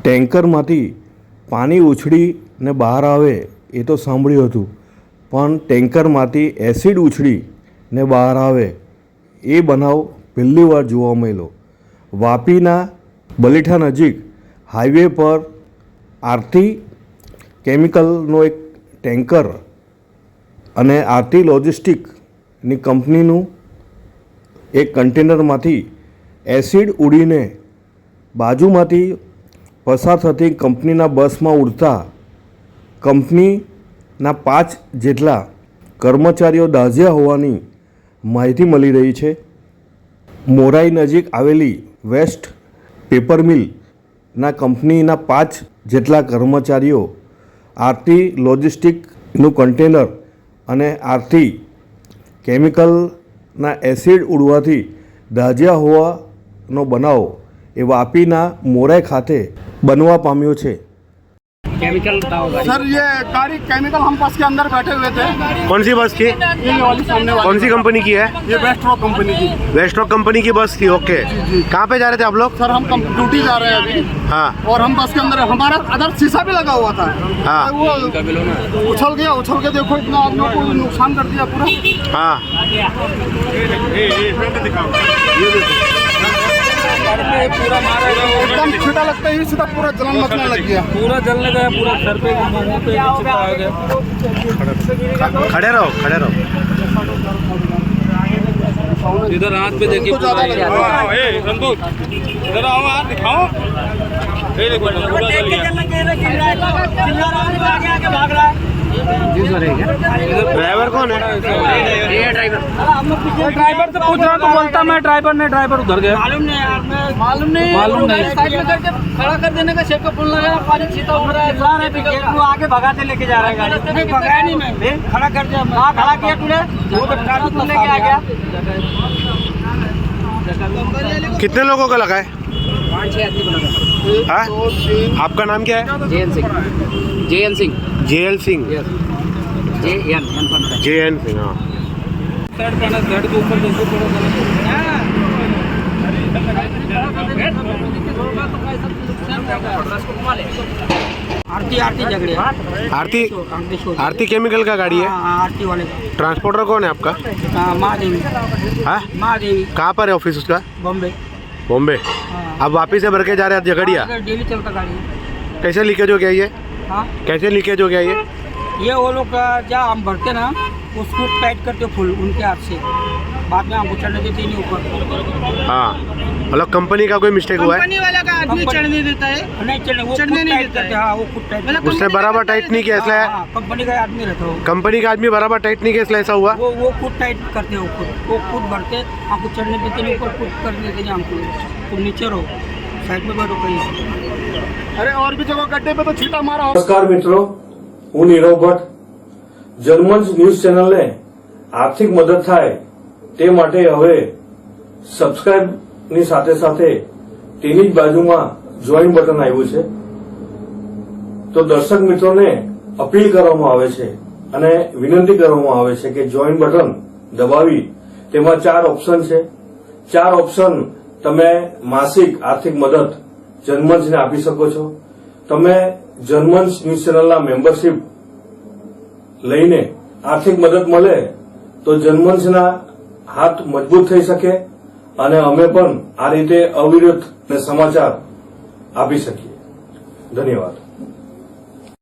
ટેન્કરમાંથી પાણી ઉછળીને બહાર આવે એ તો સાંભળ્યું હતું. પણ ટેન્કરમાંથી એસિડ ઉછળીને બહાર આવે એ બનાવ પહેલી વાર જોવા મળેલો વાપીના બલીઠા નજીક હાઈવે પર આરતી કેમિકલનો એક ટેન્કર અને આરતી લોજિસ્ટિકની કંપનીનું એક કન્ટેનરમાંથી એસિડ ઉડીને બાજુમાંથી પસાર થતી કંપનીના બસમાં ઉડતા કંપનીના પાંચ જેટલા કર્મચારીઓ દાઝ્યા હોવાની માહિતી મળી રહી છે. મોરાઈ નજીક આવેલી વેસ્ટ પેપર મિલના કંપનીના પાંચ જેટલા કર્મચારીઓ આરતી લોજિસ્ટિકનું કન્ટેનર અને આરતી કેમિકલના એસિડ ઉડવાથી દાઝ્યા હોવાનો બનાવ એ વાપીના મોરાઈ ખાતે બનવા પામ્યો છે केमिकल का होगा सर ये गाड़ी केमिकल हम बस के अंदर बैठे हुए थे कौन सी बस थी ये वाली सामने वाली कौन सी कंपनी की है ये वेस्ट्रो कंपनी की वेस्टॉक कंपनी की बस थी ओके कहाँ पे जा रहे थे आप लोग सर हम कम- ड्यूटी जा रहे हैं अभी हाँ और हम बस के अंदर हमारा अदर शीशा भी लगा हुआ था हाँ। वो उछल गया उछल के देखो इतना आदमियों को नुकसान कर दिया पूरा हाँ एकदम छीटा लगता ही सीधा पूरा जलन मचने लग गया पूरा जलने गया पूरा सर पे मुंह पे चिपका आ गया खड़े रहो खड़े रहो इधर हाथ पे देखिए कुछ ज्यादा लगा इधर आओ हाथ दिखाओ ये देखो पूरा जल गया ड्राइवर कौन है? ड्राइवर से पूछ रहा तो बोलता मैं ड्राइवर ने ड्राइवर उधर गया। मालूम नहीं यार मैं मालूम नहीं मालूम नहीं। साइड में करके खड़ा कर देने का शेप का पुल लगा पानी छीता हो रहा है चला रहा है पिकअप को आगे भगाते लेके जा रहा है गाड़ी। नहीं भगाया नहीं मैं। खड़ा कर दिया हाँ खड़ा किया तूने। वो तो ट्रैफ़िक पुल लेके आ गया। कितने लोगों का लगा है? पाँच छह आदमी को लगा। हाँ? आपका नाम क्या है? J N Singh. J N Singh. J L Singh J N J N Singh हाँ आरती आरती झगड़े। आरती? आरती आरती केमिकल का गाड़ी है? आरती वाले ट्रांसपोर्टर कौन है आपका? हाँ, महादेवी। हाँ? महादेवी। कहाँ पर है ऑफ़िस उसका? बॉम्बे। बॉम्बे। हाँ। अब वापिस से भर के जा रहे हैं झगड़िया? डेली चलता गाड़ी। कैसे लीकेज हो गया ये? हाँ। कैसे लीकेज हो गया ये? ये वो लोग का जहाँ हम भरते ना उसको टाइट करते फुल उनके हाथ से। बाद में हमको चढ़ने देते नहीं ऊपर। हाँ। मतलब कंपनी का कोई मिस्टेक हुआ है? कंपनी वाला का आदमी चढ़ने देता है। नहीं चढ़ने वो चढ़ने खुद नहीं टाइट देता करते है। हाँ। वो खुद टाइट मतलब उसने बराबर टाइट नहीं किया इसलिए हाँ, कंपनी का आदमी रहता हो कंपनी का आदमी बराबर टाइट नहीं किया इसलिए ऐसा हुआ? वो वो खुद टाइट करते हो खुद। वो खुद भरते हमको चढ़ने देते नहीं ऊपर खुद करने देते नहीं हमको। नीचे रहो। साइड में बैठो कहीं। अरे और भी जगह गड्ढे पे तो छीटा मारा हो નમસ્કાર મિત્રો હું નીરવ ભટ્ટ જર્મન્સ ન્યૂઝ ચેનલને આર્થિક મદદ થાય તે માટે હવે સબસ્ક્રાઇબની સાથે સાથે તેની જ બાજુમાં જોઈન બટન આવ્યું છે તો દર્શક મિત્રોને અપીલ કરવામાં આવે છે અને વિનંતી કરવામાં આવે છે કે જોઈન બટન દબાવી તેમાં ચાર ઓપ્શન છે ચાર ઓપ્શન તમે માસિક આર્થિક મદદ જન્મન્સને આપી શકો છો. તમે જર્મન્સ ન્યૂઝ ચેનલના મેમ્બરશીપ લઈને આર્થિક મદદ મળે તો જર્મન્સના હાથ મજબૂત થઈ શકે અને અમે પણ આ રીતે અવિરત સમાચાર આપી શકીએ. ધન્યવાદ.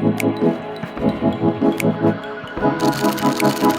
Thank you.